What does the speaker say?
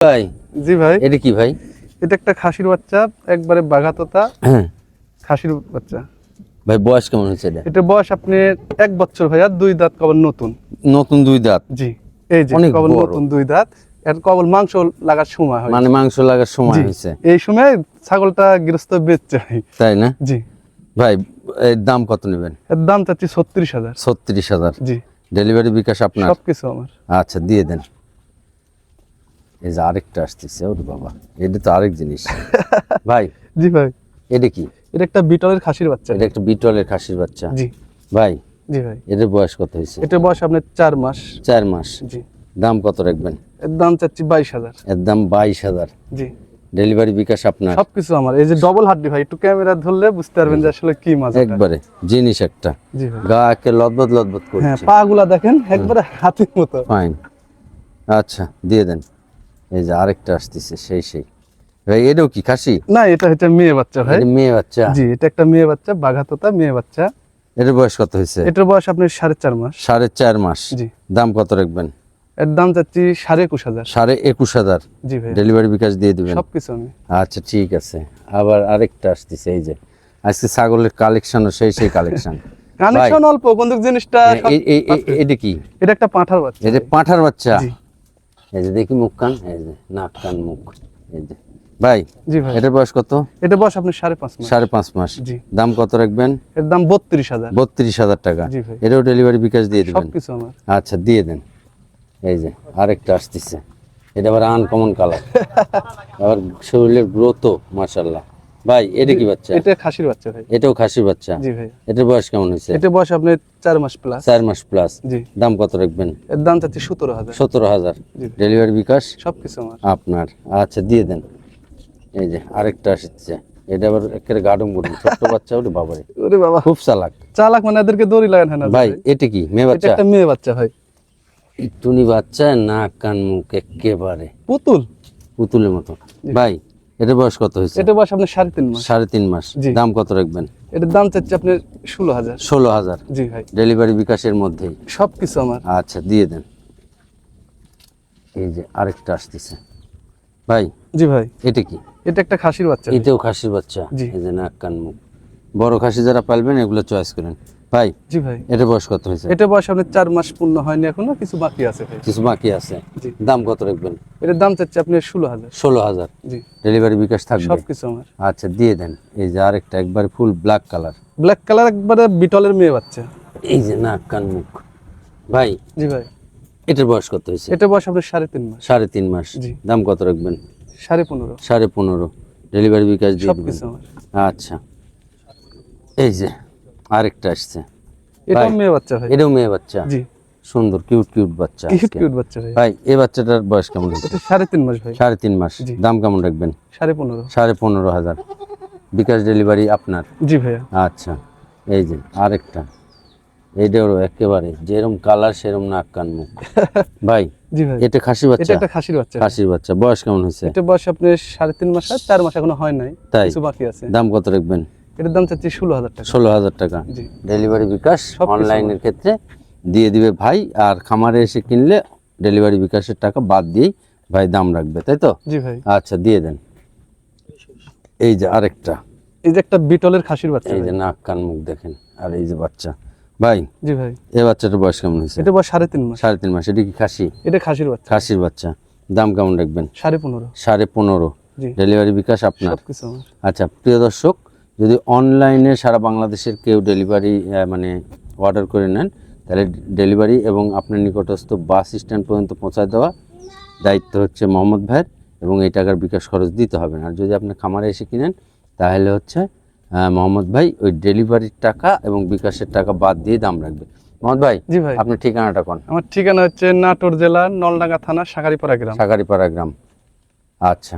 ভাই? জি ভাই। এটা কি ভাই? এটা একটা খাসির বাচ্চা একবারে বাঘাততা। হ্যাঁ। খাসির বাচ্চা। ভাই বয়স কেমন হয়েছে এটা? এটা বয়স আপনি এক বছর ভাইয়া দুই দাঁত কবল নতুন। নতুন দুই দাঁত? জি এই যে কবল নতুন দুই দাঁত। এর কবল মাংস লাগার সময় হয় মানে মাংস লাগার সময় হয়েছে। এই সময় ছাগলটা গৃহস্থ বেচছে তাই না? জি। ভাই এর দাম কত নেবেন? এর দাম চাচ্ছি ছত্রিশ হাজার। ছত্রিশ হাজার। জি। ডেলিভারি বিকাশ আপনার? সবকিছু আমার। আচ্ছা দিয়ে দেন। এই যে আরেকটা আসতেছে ওরে বাবা এটা তো আরেক জিনিস। ভাই জি ভাই। এটা কি? এটা একটা বিটলের খাসির বাচ্চা। এটা একটা বিটলের খাসির বাচ্চা। জি। ভাই জি ভাই। এটার বয়স কত হয়েছে? এটা বয়স আপনার চার মাস। চার মাস। জি। দাম কত রাখবেন? এর দাম চাচ্ছি বাইশ হাজার। এর দাম বাইশ হাজার। জি। ডেলিভারি বিকাশ আপনার? সবকিছু আমার। এই যে ডবল হাড্ডি ভাই একটু ক্যামেরা ধরলে বুঝতে পারবেন যে আসলে কি মাছ একবারে জিনিস একটা। গা একে লদবদ লদবদ হ্যাঁ পা গুলা দেখেন একবারে হাতির মতো। ফাইন আচ্ছা দিয়ে দেন। এই যে আরেকটা আসতেছে সেই সেই। ভাই এটাও কি খাসি? না এটা হচ্ছে মেয়ে বাচ্চা ভাই। মেয়ে বাচ্চা? জি এটা একটা মেয়ে বাচ্চা বাঘাতোতা মেয়ে বাচ্চা। এটার বয়স কত হয়েছে? এটার বয়স আপনার সাড়ে চার মাস। সাড়ে চার মাস। জি। দাম কত রাখবেন? এর দাম চাচ্ছি সাড়ে একুশ হাজার। সাড়ে একুশ হাজার। জি ভাই। ডেলিভারি বিকাশ দিয়ে দিবেন। সবকিছু আমি। আচ্ছা ঠিক আছে। আবার আরেকটা আসতেছে এই যে। আজকে ছাগলের কালেকশনও সেই সেই কালেকশন। কানেকশন অল্প কিন্তু জিনিসটা এটা কি? এটা একটা পাঁঠার বাচ্চা এই যে পাঁঠার বাচ্চা? এই যে দেখি মুখ কান এই যে নাক কান মুখ এই যে। ভাই জি ভাই। এটার বয়স কত? এটা বয়স আপনি সাড়ে পাঁচ মাস। সাড়ে পাঁচ মাস। জি। দাম কত রাখবেন? এর দাম বত্রিশ হাজার। বত্রিশ হাজার টাকা। জি ভাই। এটাও ডেলিভারি বিকাশ দিয়ে দেবেন। সবকিছু আমার। আচ্ছা দিয়ে দেন। এই যে আরেকটা আসতেছে। এটা আবার আনকমন কালার আবার শরীরের গ্রোথও মাশাল্লাহ ভাই এটা কি বাচ্চা? এটা খাসির বাচ্চা ভাই। এটাও খাসির বাচ্চা? জি ভাই। এটার বয়স কেমন হয়েছে? এটা বয়স আপনার চার মাস প্লাস চার মাস প্লাস জি। দাম কত রাখবেন? এর দাম চাচ্ছি সতেরো হাজার। সতেরো হাজার। ডেলিভারি বিকাশ? সবকিছু আমার। আপনার। আচ্ছা দিয়ে দেন। এই যে আরেকটা আসছে। এটা আবার একেবারে গাডুম গুডুম ছোট্ট বাচ্চা ওটা বাবারে। ওরে বাবা। খুব চালাক। চালাক মানে এদেরকে দড়ি লাগান না ভাই এটা কি? মেয়ে এটা বাচ্চা? একটা মেয়ে বাচ্চা ভাই। টুনি বাচ্চা নাক কান মুখ একেবারে পুতুল। পুতুলের মতো। ভাই এটার বয়স কত হয়েছে? এটা বয়স আপনার সাড়ে তিন মাস। সাড়ে তিন মাস। দাম কত রাখবেন? এটার দাম চাচ্ছি আপনার ষোলো হাজার। ষোলো হাজার। জি ভাই। ডেলিভারি বিকাশের মধ্যেই? সবকিছু আমার। আচ্ছা দিয়ে দেন। এই যে আরেকটা আসতেছে। ভাই জি ভাই। এটা কি? এটা একটা খাসির বাচ্চা। এটাও খাসির বাচ্চা? জি। এই যে নাক কান মুখ। বড় খাসি যারা পালবেন এগুলো চয়েস করেন। ভাই জি ভাই। এটা বয়স কত হয়েছে? এটা বয়স আপনার চার মাস পূর্ণ হয়নি এখনও কিছু বাকি আছে ভাই। কিছু বাকি আছে? দাম কত রাখবেন? এটার দাম চাচ্ছি আপনার ষোলো হাজার। ষোলো হাজার? জি। ডেলিভারি বিকাশ থাকবে? সবকিছু আমার। আচ্ছা দিয়ে দেন। এই যে আরেকটা একবার full black colour. Black colour একবারে বিটলের মেয়ে বাচ্চা। এই যে নাক কান মুখ। ভাই জি ভাই। এটার বয়স কত হয়েছে? এটা বয়স আপনার সাড়ে তিন মাস। সাড়ে তিন মাস। জি। দাম কত রাখবেন? সাড়ে পনেরো। সাড়ে পনেরো। ডেলিভারি বিকাশ দিয়ে দিবেন। সবকিছু আমার। আচ্ছা। এই যে আরেকটা আসছে। এটাও ভাই। মেয়ে বাচ্চা ভাই। এটাও মেয়ে বাচ্চা। জি। সুন্দর কিউট কিউট বাচ্চা কিউট কিউট বাচ্চা ভাই। ভাই এই বাচ্চাটার বয়স কেমন এটা সাড়ে তিন মাস ভাই। সাড়ে তিন মাস। দাম কেমন রাখবেন? সাড়ে পনেরো। সাড়ে পনেরো হাজার। বিকাশ ডেলিভারি আপনার? জি ভাইয়া। আচ্ছা এই যে আরেকটা। এইটারও একেবারে যেরকম কালার সেরকম নাক কান মুখ। ভাই জি ভাই। এটা খাসি এটা বাচ্চা একটা খাসির বাচ্চা খাসির বাচ্চা। বয়স কেমন হয়েছে? এটা বয়স আপনার সাড়ে তিন মাস আর চার মাস এখনও হয় নাই। তাই? কিছু বাকি আছে। দাম কত রাখবেন? এটার দাম চাচ্ছি ষোলো হাজার টাকা। ষোলো হাজার টাকা। ডেলিভারি বিকাশ অনলাইনের ক্ষেত্রে দিয়ে দিবে ভাই আর খামারে এসে কিনলে ডেলিভারি বিকাশের টাকা বাদ দিয়েই ভাই দাম রাখবে তাই তো? জি ভাই। আচ্ছা দিয়ে দেন। এই যে আরেকটা। এই যে একটা বিটলের খাসির বাচ্চা এই যে নাক কান মুখ দেখেন আর এই যে বাচ্চা। ভাই জি ভাই। এই বাচ্চাটার বয়স কেমন হয়েছে? এটা বয়স সাড়ে তিন মাস। সাড়ে তিন মাস এটা কি খাসি? এটা খাসির বাচ্চা। খাসির বাচ্চা। দাম কেমন রাখবেন? সাড়ে পনেরো। সাড়ে পনেরো। ডেলিভারি বিকাশ আপনার। আচ্ছা প্রিয় দর্শক যদি অনলাইনে সারা বাংলাদেশের কেউ ডেলিভারি মানে অর্ডার করে নেন তাহলে ডেলিভারি এবং আপনার নিকটস্থ বাস স্ট্যান্ড পর্যন্ত পৌঁছায় দেওয়া দায়িত্ব হচ্ছে মোহাম্মদ ভাইয়ের এবং এই টাকার বিকাশ খরচ দিতে হবে না। আর যদি আপনি খামারে এসে কিনেন তাহলে হচ্ছে মোহাম্মদ ভাই ওই ডেলিভারির টাকা এবং বিকাশের টাকা বাদ দিয়ে দাম রাখবে। মোহাম্মদ ভাই জি ভাই। আপনার ঠিকানাটা কোন? আমার ঠিকানা হচ্ছে নাটোর জেলা নলডাঙ্গা থানা সাগারিপাড়া গ্রাম। সাগারিপাড়া গ্রাম। আচ্ছা।